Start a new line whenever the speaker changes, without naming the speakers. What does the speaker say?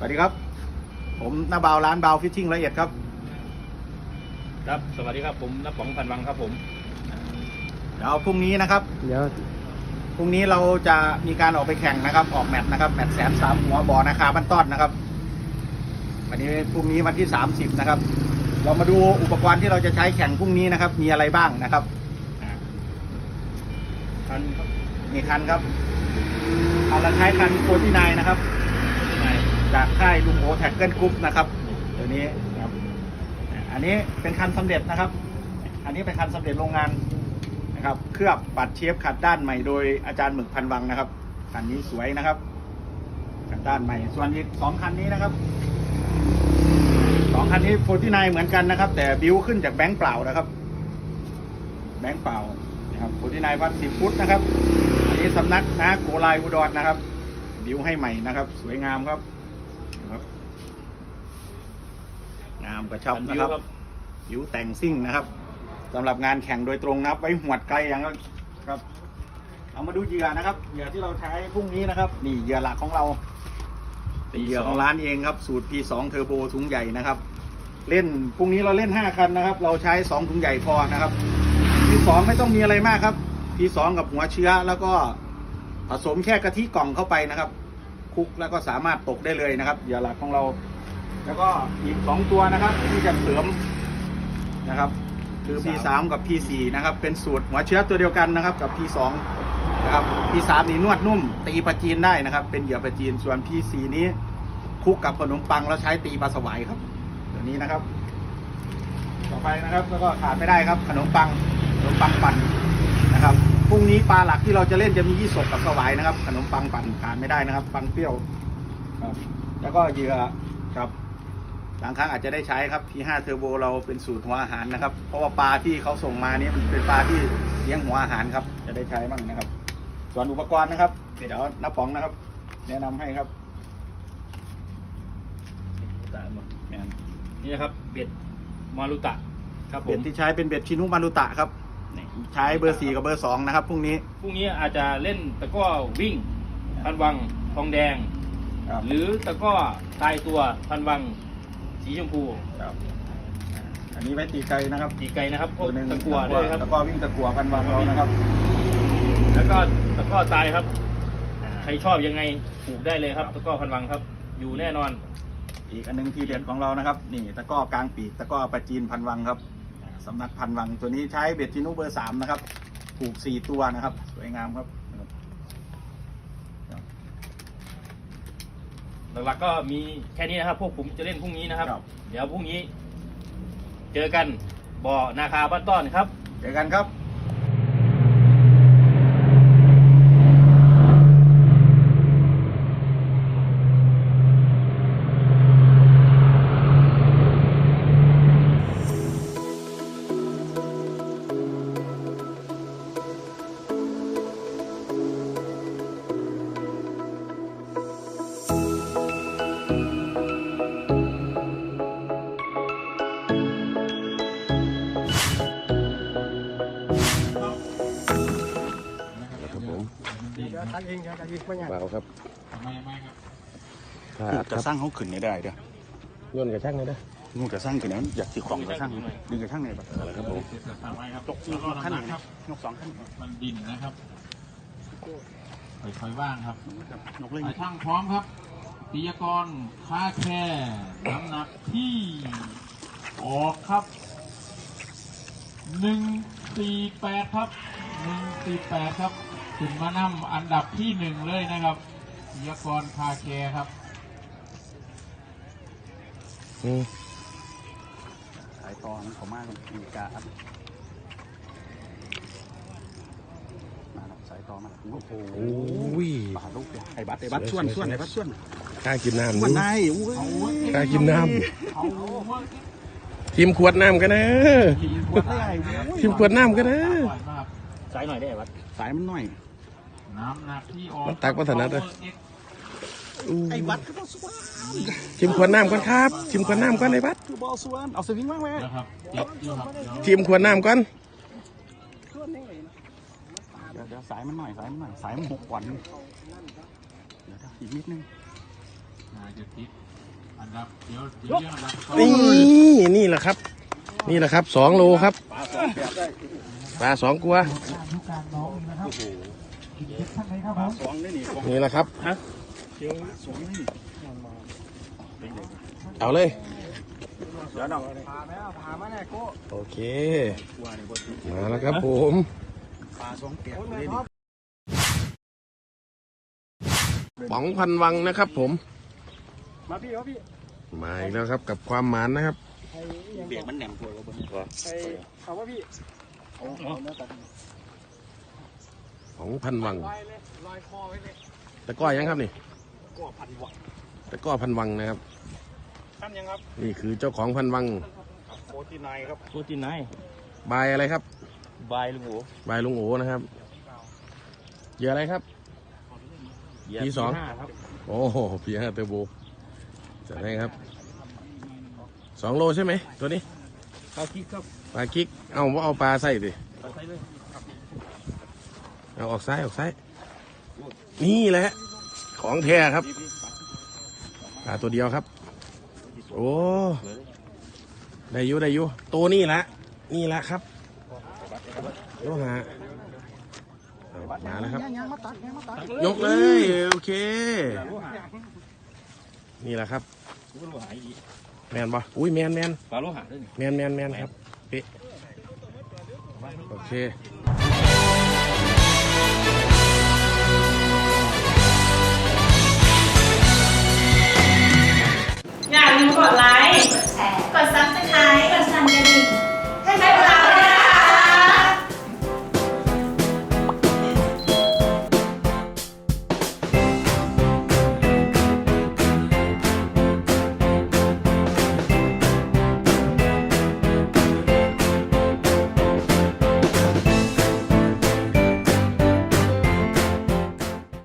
สวัสดีครับ ผมนาบาวร้านบาวฟิชชิ่งละเอียดครับ
ครับสวัสดีครับผมนักป๋องพันวังครับผม
เดี๋ยวพรุ่งนี้นะครับ
เดี๋ยว
พรุ่งนี้เราจะมีการออกไปแข่งนะครับ ออกแมตช์นะครับ แมตช์แสนสามหัวบ่อนาคาบ้านต้อนนะครับ วันนี้พรุ่งนี้วันที่สามสิบนะครับ เรามาดูอุปกรณ์ที่เราจะใช้แข่งพรุ่งนี้นะครับ มีอะไรบ้างนะครับ
พันครับ
มีคันครับเอาละใช้คันโคที่นายนะครับ
นาย
จากค่ายลุงโอแท็กเกิลกรุ๊ปนะครับตัวนี้ครับอันนี้เป็นคันสำเร็จนะครับ อันนี้เป็นคันสำเร็จโรงงานนะครับ เคลือบปัดเชฟขัดด้านใหม่โดยอาจารย์หมึกพันวังนะครับคันนี้สวยนะครับขัดด้านใหม่ ส่วนอีกสองคันนี้นะครับสองคันนี้โฟที่นายเหมือนกันนะครับ แต่บิวขึ้นจากแบงค์เปล่านะครับ แบงค์เปล่านะครับโฟที่นายวัดสิบฟุตนะครับ อันนี้สำนักนะโกลายอุดรนะครับ บิวให้ใหม่นะครับ สวยงามครับ งามกระชับ
พัน
นะ
วิ
ควรับ
ครับ
บิวแต่งซิ่งนะครับสำหรับงานแข่งโดยตรงนะครับ ไว้หวดไกลอย่างนั้นครับเอามาดูเหยื่อนะครับเหยื่อที่เราใช้พรุ่งนี้นะครับ นี่เหยื่อหลักของเราเป็นเหยื่อของร้านเองครับ สูตร P2 เทอร์โบถุงใหญ่นะครับ เล่นพรุ่งนี้เราเล่น 5 คันนะครับ เราใช้ 2 ถุงใหญ่พอนะครับ P2 ไม่ต้องมีอะไรมากครับ P2 กับหัวเชื้อแล้วก็ผสมแค่กะทิกล่องเข้าไปนะครับคลุกแล้วก็สามารถตกได้เลยนะครับเหยื่อหลักของเรา แล้วก็อีก2ตัวนะครับที่จะเสริมนะครับ คือ P3 กับ P4 นะครับ เป็นสูตรหัวเชื้อตัวเดียวกันนะครับ กับ P2 นะครับ P3 นี่นวดนุ่ม ตีปลาจีนได้นะครับ เป็นเหยื่อปลาจีนส่วน P4 นี้คลุกกับขนมปังแล้วใช้ตีปลาสวายครับตัวนี้นะครับ ต่อไปนะครับแล้วก็ขาดไม่ได้ครับ ขนมปังขนมปังปั่นนะครับพรุ่งนี้ปลาหลักที่เราจะเล่นจะมียี่สกกับสวายนะครับ ขนมปังปั่นขาดไม่ได้นะครับ ปังเปรี้ยวครับแล้วก็เหยื่อ ครับบางครั้งอาจจะได้ใช้ครับ P5 เทอร์โบเราเป็นสูตรหัวอาหารนะครับ เพราะว่าปลาที่เขาส่งมานี่มันเป็นปลาที่เลี้ยงหัวอาหารครับ จะได้ใช้บ้างนะครับ ส่วนอุปกรณ์นะครับ เดี๋ยวน้าป๋องนะครับ แนะนำให้ครับ
ตามมา
แมน
นี่นะครับเบ็ดมารุตะครับผ
เบ็ด
ม
ที่ใช้เป็นเบ็ดชินุมารุตะครับนี่ใช้เบอร์สี่กับเบอร์สองนะครับพรุ่งนี้
พรุ่งนี้อาจจะเล่นตะกร้อวิ่งพันวังทองแดง
ครับ
หรือตะกร้อตายตัวพันวัง สีชมพู
ครับ อันนี้ไว้ตีไกลนะครับ
ตีไก่นะครับพวก
ตัวหนึ่ง
ตะกัวด้วยครับ
แล้วก็วิ่งตะกัวพันวันเรานะครับ
แล้วก็ตะกร้อตายครับ ใครชอบยังไงปลูกได้เลยครับ ตะกร้อพันวังครับ อยู่แน่นอน
อีกอันหนึงทีเด็ดของเรานะครับ นี่ตะกร้อกลางปีกตะกร้อปลาจีนพันวังครับสำนักพันวังตัวนี้ใช้เบ็ดจินุเบอร์สามนะครับ ผูกสี่ตัวนะครับ สวยงามครับ
หลักๆก็มีแค่นี้นะครับ พวกผมจะเล่นพรุ่งนี้นะครับ
ครับ
เดี๋ยวพรุ่งนี้ เจอกันบ่อนาคาบ้านต้อนครับ
เจอกันครับ
ครับ
ตักเองครับตักเองไม่ยาก
เปล่าครับขาดค
จะ
รับ
สร้างเขาขึ้นได้ได้เด้อ
ย่นกระช่างเลยนะ
นู่นจะสร้างขึ้นนั้นอยากสิของจะสร้างดึงกระทั่งไหนบ้าง
ครับผม
ตกยกขั้นไหนนะยกสองขั้น
มันดินนะครับค่อยๆว่างครับ
ยกเลย
ช่างพร้อมครับปิยกรค่าแค่น้ำหนักที่ออกครับหนึ่งสี่แปดครับหนึ่งสี่แปดครับ ขึ้นมานำอันดับที่หนึ่งเลยนะครับปิยกรคาแคร์ครับ
อืม
สายต่อมันเขามากมีกาอัดมาแล้วสายต่อมาโอ้โห
โอ้ย
บาลูกเดียวไอ้บัตรไอ้บัตรส่วนส่วนไอ้บัตรส่วน
กล้ากินน้ำ
ส่วน
ดู
นายอุ้ย
กล้ากินน้
เอาเว้ยำ
ทีมขวดน้ำกันนะ
ปวดได้อุ้ย
ทีมขวดน้ำกันนะ
อร่อยมาก
สายหน่อยได้ไหมวัด
สายมันหน่อย
น้ำหนักที่ออก
มันตักวัฒนะเลยอู้
ไอ้บัตรคือบอลสวน
ทีมขวดน้ำก่อนครับทีมขวดน้ำก่อนไอ้บัด
คือบอลสวนเอาสวิงมากไหม
นะครับติดอยู่ครับเดี๋ยว
ทีมขวดน้ำก่อน
เดี๋ยวเดี๋ยวสายมันหน่อยสายมันหน่อยสายมันหกก่อนเดี๋ยวเดี๋ยวอีกนิดนึง
น่าจะติดอันดับเดี๋ยวเดี๋ยวเรื่องอันดับสอง
นี่นี่แหละครับ นี่แหละครับสองโลครับ
ปลาสองแบบได้
ปลาสองกัว
ทุกการน้องนะครับกินเผ็ดท่านไหนครับ
ป
ผ
ลามสองนี่นี่ของ
นี่แหละครับ
เชียวสองนี่
เอาเลย
เดี๋ยวน้อง
พาแม่พามาแน่โก้
โอเค
ว่านี่บ่ถูก
มาแล้วครับผม
ปลาสองแปด
โอ้ย
เล
แม่
ย
ท็อ
นี่
ป
ป๋องพันวังนะครับผม
มาพี่เอาพี่
มาอีกแล้วครับกับความหมานนะครับ
ไอ้ยัง
เบียมันแหนมตัวเราบนนี้
ไอ้เอาว่าพี่
เอาเอาเนื้อตัด
ป๋องพันวัง
ลอยเลยลอยคอไว้เลย
ตะกร้อยังครับนี่
ก็พันวัง
ตะกร้อพันวังนะครับ
ท่านยังครับ
นี่คือเจ้าของพันวัง
โคตินายครับ
โคตินาย
บายอะไรครับ
บายลุงโอบา
ยลุงโอนะครับ เหยื่ออะไรครับ
เหยียบ
ที่สอง
ห้าครับ
โอ้โหพีห้าเตอร์โบจะได้ครับ สองโลใช่ไหมตัวนี้
เข้าคิกครับ
ปลาคิกเอาว่าเอาปลาใส่ดิ
เอาใส่เลย
เอาออกซ้ายออกซ้ายนี่แหละ ของแท้ครับปลาตัวเดียวครับ โอ้ได้อยู่ได้อยู่ตัวนี่แหละนี่แหละครับโลหะเอามาแล้วครับ
ยังมาตัดยังมาตัด
ยกเลย โอเค นี่แหละครับ
กูก็รู้หายดี
แมนปะอุ้ยแมนแมน
ปลาโลหะด้วยนี่
แมนแมนแมนครับเป๊ะโอเค
น